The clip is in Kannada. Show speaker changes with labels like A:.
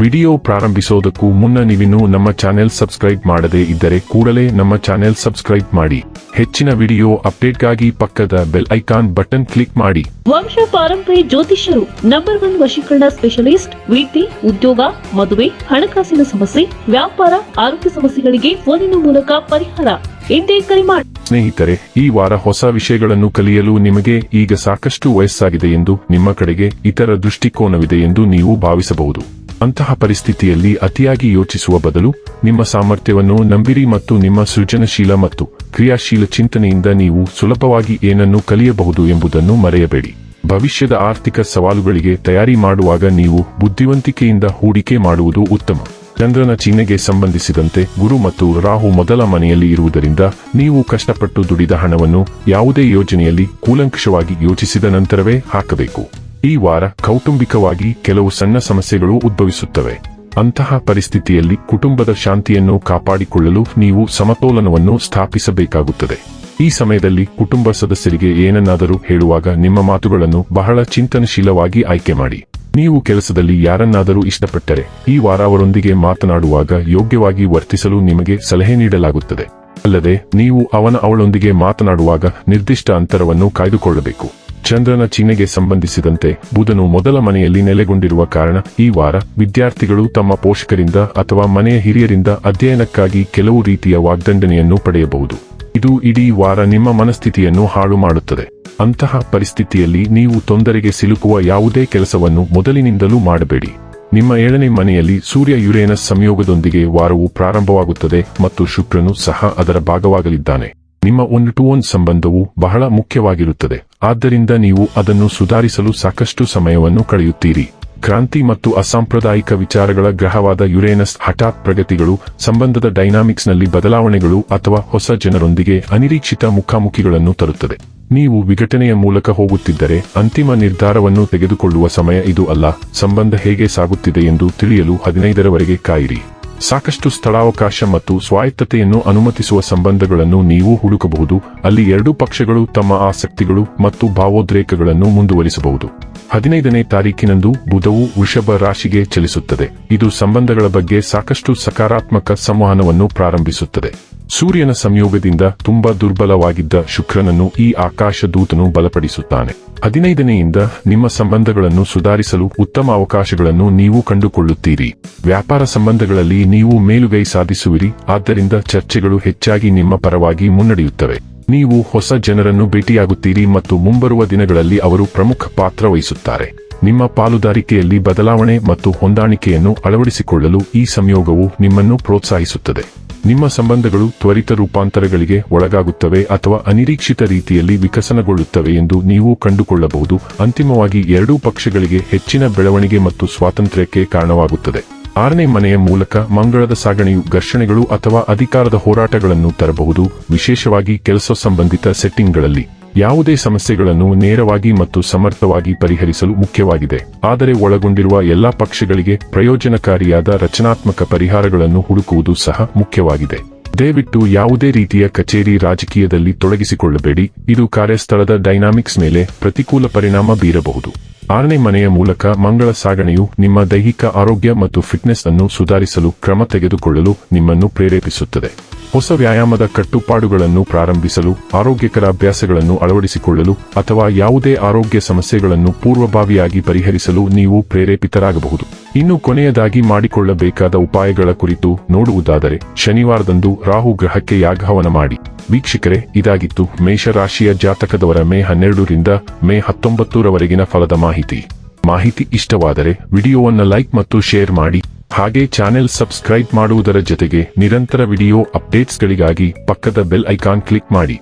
A: ವಿಡಿಯೋ ಪ್ರಾರಂಭಿಸೋದಕ್ಕೂ ಮುನ್ನ ನೀವಿನ್ನೂ ನಮ್ಮ ಚಾನೆಲ್ ಸಬ್ಸ್ಕ್ರೈಬ್ ಮಾಡದೇ ಇದ್ದರೆ ಕೂಡಲೇ ನಮ್ಮ ಚಾನೆಲ್ ಸಬ್ಸ್ಕ್ರೈಬ್ ಮಾಡಿ. ಹೆಚ್ಚಿನ ವಿಡಿಯೋ ಅಪ್ಡೇಟ್ಗಾಗಿ ಪಕ್ಕದ ಬೆಲ್ ಐಕಾನ್ ಬಟನ್ ಕ್ಲಿಕ್ ಮಾಡಿ.
B: ವಂಶ ಪಾರಂಪರ್ಯ ಜ್ಯೋತಿಷ್ಯರು ನಂಬರ್ ಒನ್ ವಶೀಕರಣ ಸ್ಪೆಷಲಿಸ್ಟ್ ವೃತ್ತಿ ಉದ್ಯೋಗ ಮದುವೆ ಹಣಕಾಸಿನ ಸಮಸ್ಯೆ ವ್ಯಾಪಾರ ಆರೋಗ್ಯ ಸಮಸ್ಯೆಗಳಿಗೆ ಫೋನಿನ ಮೂಲಕ ಪರಿಹಾರ. ಇಂದೇ ಕರೆ ಮಾಡಿ
A: ಸ್ನೇಹಿತರೆ ಈ ವಾರ ಹೊಸ ವಿಷಯಗಳನ್ನು ಕಲಿಯಲು ನಿಮಗೆ ಈಗ ಸಾಕಷ್ಟು ವಯಸ್ಸಾಗಿದೆ ಎಂದು ನಿಮ್ಮ ಕಡೆಗೆ ಇತರ ದೃಷ್ಟಿಕೋನವಿದೆ ಎಂದು ನೀವು ಭಾವಿಸಬಹುದು. ಅಂತಹ ಪರಿಸ್ಥಿತಿಯಲ್ಲಿ ಅತಿಯಾಗಿ ಯೋಚಿಸುವ ಬದಲು, ನಿಮ್ಮ ಸಾಮರ್ಥ್ಯವನ್ನು ನಂಬಿರಿ ಮತ್ತು ನಿಮ್ಮ ಸೃಜನಶೀಲ ಮತ್ತು ಕ್ರಿಯಾಶೀಲ ಚಿಂತನೆಯಿಂದ ನೀವು ಸುಲಭವಾಗಿ ಏನನ್ನು ಕಲಿಯಬಹುದು ಎಂಬುದನ್ನು ಮರೆಯಬೇಡಿ. ಭವಿಷ್ಯದ ಆರ್ಥಿಕ ಸವಾಲುಗಳಿಗೆ ತಯಾರಿ ಮಾಡುವಾಗ ನೀವು ಬುದ್ಧಿವಂತಿಕೆಯಿಂದ ಹೂಡಿಕೆ ಮಾಡುವುದು ಉತ್ತಮ. ಚಂದ್ರನ ಚಿಹ್ನೆಗೆ ಸಂಬಂಧಿಸಿದಂತೆ ಗುರು ಮತ್ತು ರಾಹು ಮೊದಲ ಮನೆಯಲ್ಲಿ ಇರುವುದರಿಂದ ನೀವು ಕಷ್ಟಪಟ್ಟು ದುಡಿದ ಹಣವನ್ನು ಯಾವುದೇ ಯೋಜನೆಯಲ್ಲಿ ಕೂಲಂಕಷವಾಗಿ ಯೋಚಿಸಿದ ನಂತರವೇ ಹಾಕಬೇಕು. ಈ ವಾರ ಕೌಟುಂಬಿಕವಾಗಿ ಕೆಲವು ಸಣ್ಣ ಸಮಸ್ಯೆಗಳು ಉದ್ಭವಿಸುತ್ತವೆ. ಅಂತಹ ಪರಿಸ್ಥಿತಿಯಲ್ಲಿ ಕುಟುಂಬದ ಶಾಂತಿಯನ್ನು ಕಾಪಾಡಿಕೊಳ್ಳಲು ನೀವು ಸಮತೋಲನವನ್ನು ಸ್ಥಾಪಿಸಬೇಕಾಗುತ್ತದೆ. ಈ ಸಮಯದಲ್ಲಿ ಕುಟುಂಬ ಸದಸ್ಯರಿಗೆ ಏನನ್ನಾದರೂ ಹೇಳುವಾಗ ನಿಮ್ಮ ಮಾತುಗಳನ್ನು ಬಹಳ ಚಿಂತನಶೀಲವಾಗಿ ಆಯ್ಕೆ ಮಾಡಿ. ನೀವು ಕೆಲಸದಲ್ಲಿ ಯಾರನ್ನಾದರೂ ಇಷ್ಟಪಟ್ಟರೆ ಈ ವಾರ ಅವರೊಂದಿಗೆ ಮಾತನಾಡುವಾಗ ಯೋಗ್ಯವಾಗಿ ವರ್ತಿಸಲು ನಿಮಗೆ ಸಲಹೆ ನೀಡಲಾಗುತ್ತದೆ. ಅಲ್ಲದೆ, ನೀವು ಅವನ ಅವಳೊಂದಿಗೆ ಮಾತನಾಡುವಾಗ ನಿರ್ದಿಷ್ಟ ಅಂತರವನ್ನು ಕಾಯ್ದುಕೊಳ್ಳಬೇಕು. ಚಂದ್ರನ ಚಿಹ್ನೆಗೆ ಸಂಬಂಧಿಸಿದಂತೆ ಬುಧನು ಮೊದಲ ಮನೆಯಲ್ಲಿ ನೆಲೆಗೊಂಡಿರುವ ಕಾರಣ ಈ ವಾರ ವಿದ್ಯಾರ್ಥಿಗಳು ತಮ್ಮ ಪೋಷಕರಿಂದ ಅಥವಾ ಮನೆಯ ಹಿರಿಯರಿಂದ ಅಧ್ಯಯನಕ್ಕಾಗಿ ಕೆಲವು ರೀತಿಯ ವಾಗ್ದಂಡನೆಯನ್ನು ಪಡೆಯಬಹುದು. ಇದು ಇಡೀ ವಾರ ನಿಮ್ಮ ಮನಸ್ಥಿತಿಯನ್ನು ಹಾಳು ಮಾಡುತ್ತದೆ. ಅಂತಹ ಪರಿಸ್ಥಿತಿಯಲ್ಲಿ ನೀವು ತೊಂದರೆಗೆ ಸಿಲುಕುವ ಯಾವುದೇ ಕೆಲಸವನ್ನು ಮೊದಲಿನಿಂದಲೂ ಮಾಡಬೇಡಿ. ನಿಮ್ಮ ಏಳನೇ ಮನೆಯಲ್ಲಿ ಸೂರ್ಯ ಯುರೇನಸ್ ಸಂಯೋಗದೊಂದಿಗೆ ವಾರವು ಪ್ರಾರಂಭವಾಗುತ್ತದೆ ಮತ್ತು ಶುಕ್ರನು ಸಹ ಅದರ ಭಾಗವಾಗಲಿದ್ದಾನೆ. ನಿಮ್ಮ ಒನ್ ಟು ಒನ್ ಸಂಬಂಧವು ಬಹಳ ಮುಖ್ಯವಾಗಿರುತ್ತದೆ. ಆದ್ದರಿಂದ ನೀವು ಅದನ್ನು ಸುಧಾರಿಸಲು ಸಾಕಷ್ಟು ಸಮಯವನ್ನು ಕಳೆಯುತ್ತೀರಿ. ಕ್ರಾಂತಿ ಮತ್ತು ಅಸಾಂಪ್ರದಾಯಿಕ ವಿಚಾರಗಳ ಗ್ರಹವಾದ ಯುರೇನಸ್ ಹಠಾತ್ ಪ್ರಗತಿಗಳು, ಸಂಬಂಧದ ಡೈನಾಮಿಕ್ಸ್ನಲ್ಲಿ ಬದಲಾವಣೆಗಳು ಅಥವಾ ಹೊಸ ಜನರೊಂದಿಗೆ ಅನಿರೀಕ್ಷಿತ ಮುಖಾಮುಖಿಗಳನ್ನು ತರುತ್ತದೆ. ನೀವು ವಿಘಟನೆಯ ಮೂಲಕ ಹೋಗುತ್ತಿದ್ದರೆ ಅಂತಿಮ ನಿರ್ಧಾರವನ್ನು ತೆಗೆದುಕೊಳ್ಳುವ ಸಮಯ ಇದು ಅಲ್ಲ. ಸಂಬಂಧ ಹೇಗೆ ಸಾಗುತ್ತಿದೆ ಎಂದು ತಿಳಿಯಲು ಹದಿನೈದರವರೆಗೆ ಕಾಯಿರಿ. ಸಾಕಷ್ಟು ಸ್ಥಳಾವಕಾಶ ಮತ್ತು ಸ್ವಾಯತ್ತತೆಯನ್ನು ಅನುಮತಿಸುವ ಸಂಬಂಧಗಳನ್ನು ನೀವು ಹುಡುಕಬಹುದು. ಅಲ್ಲಿ ಎರಡೂ ಪಕ್ಷಗಳು ತಮ್ಮ ಆಸಕ್ತಿಗಳು ಮತ್ತು ಭಾವೋದ್ರೇಕಗಳನ್ನು ಮುಂದುವರಿಸಬಹುದು. ಹದಿನೈದನೇ ತಾರೀಕಿನಂದು ಬುಧವು ವೃಷಭ ರಾಶಿಗೆ ಚಲಿಸುತ್ತದೆ. ಇದು ಸಂಬಂಧಗಳ ಬಗ್ಗೆ ಸಾಕಷ್ಟು ಸಕಾರಾತ್ಮಕ ಸಂವಹನವನ್ನು ಪ್ರಾರಂಭಿಸುತ್ತದೆ. ಸೂರ್ಯನ ಸಂಯೋಗದಿಂದ ತುಂಬಾ ದುರ್ಬಲವಾಗಿದ್ದ ಶುಕ್ರನನ್ನು ಈ ಆಕಾಶ ದೂತನು ಬಲಪಡಿಸುತ್ತಾನೆ. ಹದಿನೈದನೆಯಿಂದ ನಿಮ್ಮ ಸಂಬಂಧಗಳನ್ನು ಸುಧಾರಿಸಲು ಉತ್ತಮ ಅವಕಾಶಗಳನ್ನು ನೀವು ಕಂಡುಕೊಳ್ಳುತ್ತೀರಿ. ವ್ಯಾಪಾರ ಸಂಬಂಧಗಳಲ್ಲಿ ನೀವು ಮೇಲುಗೈ ಸಾಧಿಸುವಿರಿ, ಆದ್ದರಿಂದ ಚರ್ಚೆಗಳು ಹೆಚ್ಚಾಗಿ ನಿಮ್ಮ ಪರವಾಗಿ ಮುನ್ನಡೆಯುತ್ತವೆ. ನೀವು ಹೊಸ ಜನರನ್ನು ಭೇಟಿಯಾಗುತ್ತೀರಿ ಮತ್ತು ಮುಂಬರುವ ದಿನಗಳಲ್ಲಿ ಅವರು ಪ್ರಮುಖ ಪಾತ್ರ ವಹಿಸುತ್ತಾರೆ. ನಿಮ್ಮ ಪಾಲುದಾರಿಕೆಯಲ್ಲಿ ಬದಲಾವಣೆ ಮತ್ತು ಹೊಂದಾಣಿಕೆಯನ್ನು ಅಳವಡಿಸಿಕೊಳ್ಳಲು ಈ ಸಂಯೋಗವು ನಿಮ್ಮನ್ನು ಪ್ರೋತ್ಸಾಹಿಸುತ್ತದೆ. ನಿಮ್ಮ ಸಂಬಂಧಗಳು ತ್ವರಿತ ರೂಪಾಂತರಗಳಿಗೆ ಒಳಗಾಗುತ್ತವೆ ಅಥವಾ ಅನಿರೀಕ್ಷಿತ ರೀತಿಯಲ್ಲಿ ವಿಕಸನಗೊಳ್ಳುತ್ತವೆ ಎಂದು ನೀವು ಕಂಡುಕೊಳ್ಳಬಹುದು. ಅಂತಿಮವಾಗಿ ಎರಡೂ ಪಕ್ಷಗಳಿಗೆ ಹೆಚ್ಚಿನ ಬೆಳವಣಿಗೆ ಮತ್ತು ಸ್ವಾತಂತ್ರ್ಯಕ್ಕೆ ಕಾರಣವಾಗುತ್ತದೆ. ಆರನೇ ಮನೆಯ ಮೂಲಕ ಮಂಗಳದ ಸಾಗಣೆಯು ಘರ್ಷಣೆಗಳು ಅಥವಾ ಅಧಿಕಾರದ ಹೋರಾಟಗಳನ್ನು ತರಬಹುದು, ವಿಶೇಷವಾಗಿ ಕೆಲಸ ಸಂಬಂಧಿತ ಸೆಟ್ಟಿಂಗ್ಗಳಲ್ಲಿ ಯಾವುದೇ ಸಮಸ್ಯೆಗಳನ್ನು ನೇರವಾಗಿ ಮತ್ತು ಸಮರ್ಥವಾಗಿ ಪರಿಹರಿಸಲು ಮುಖ್ಯವಾಗಿದೆ. ಆದರೆ ಒಳಗೊಂಡಿರುವ ಎಲ್ಲಾ ಪಕ್ಷಗಳಿಗೆ ಪ್ರಯೋಜನಕಾರಿಯಾದ ರಚನಾತ್ಮಕ ಪರಿಹಾರಗಳನ್ನು ಹುಡುಕುವುದು ಸಹ ಮುಖ್ಯವಾಗಿದೆ. ದಯವಿಟ್ಟು ಯಾವುದೇ ರೀತಿಯ ಕಚೇರಿ ರಾಜಕೀಯದಲ್ಲಿ ತೊಡಗಿಸಿಕೊಳ್ಳಬೇಡಿ. ಇದು ಕಾರ್ಯಸ್ಥಳದ ಡೈನಾಮಿಕ್ಸ್ ಮೇಲೆ ಪ್ರತಿಕೂಲ ಪರಿಣಾಮ ಬೀರಬಹುದು. ಆರನೇ ಮನೆಯ ಮೂಲಕ ಮಂಗಳ ಸಾಗಣೆಯು ನಿಮ್ಮ ದೈಹಿಕ ಆರೋಗ್ಯ ಮತ್ತು ಫಿಟ್ನೆಸ್ ಅನ್ನು ಸುಧಾರಿಸಲು ಕ್ರಮ ತೆಗೆದುಕೊಳ್ಳಲು ನಿಮ್ಮನ್ನು ಪ್ರೇರೇಪಿಸುತ್ತದೆ. ಹೊಸ ವ್ಯಾಯಾಮದ ಕಟ್ಟುಪಾಡುಗಳನ್ನು ಪ್ರಾರಂಭಿಸಲು, ಆರೋಗ್ಯಕರ ಅಭ್ಯಾಸಗಳನ್ನು ಅಳವಡಿಸಿಕೊಳ್ಳಲು ಅಥವಾ ಯಾವುದೇ ಆರೋಗ್ಯ ಸಮಸ್ಯೆಗಳನ್ನು ಪೂರ್ವಭಾವಿಯಾಗಿ ಪರಿಹರಿಸಲು ನೀವು ಪ್ರೇರೇಪಿತರಾಗಬಹುದು. ಇನ್ನು ಕೊನೆಯದಾಗಿ ಮಾಡಿಕೊಳ್ಳಬೇಕಾದ ಉಪಾಯಗಳ ಕುರಿತು ನೋಡುವುದಾದರೆ ಶನಿವಾರದಂದು ರಾಹು ಗ್ರಹಕ್ಕೆ ಯಾಗಹವನ ಮಾಡಿ. ವೀಕ್ಷಕರೇ, ಇದಾಗಿತ್ತು ಮೇಷರಾಶಿಯ ಜಾತಕದವರ ಮೇ ಹನ್ನೆರಡರಿಂದ ಮೇ ಹತ್ತೊಂಬತ್ತರವರೆಗಿನ ಫಲದ ಮಾಹಿತಿ. ಮಾಹಿತಿ ಇಷ್ಟವಾದರೆ ವಿಡಿಯೋವನ್ನು ಲೈಕ್ ಮತ್ತು ಶೇರ್ ಮಾಡಿ. ಹಾಗೆ ಚಾನೆಲ್ ಸಬ್ಸ್ಕ್ರೈಬ್ ಮಾಡುವುದರ ಜೊತೆಗೆ ನಿರಂತರ ವಿಡಿಯೋ ಅಪ್ಡೇಟ್ಸ್ಗಳಿಗಾಗಿ ಪಕ್ಕದ ಬೆಲ್ ಐಕಾನ್ ಕ್ಲಿಕ್ ಮಾಡಿ.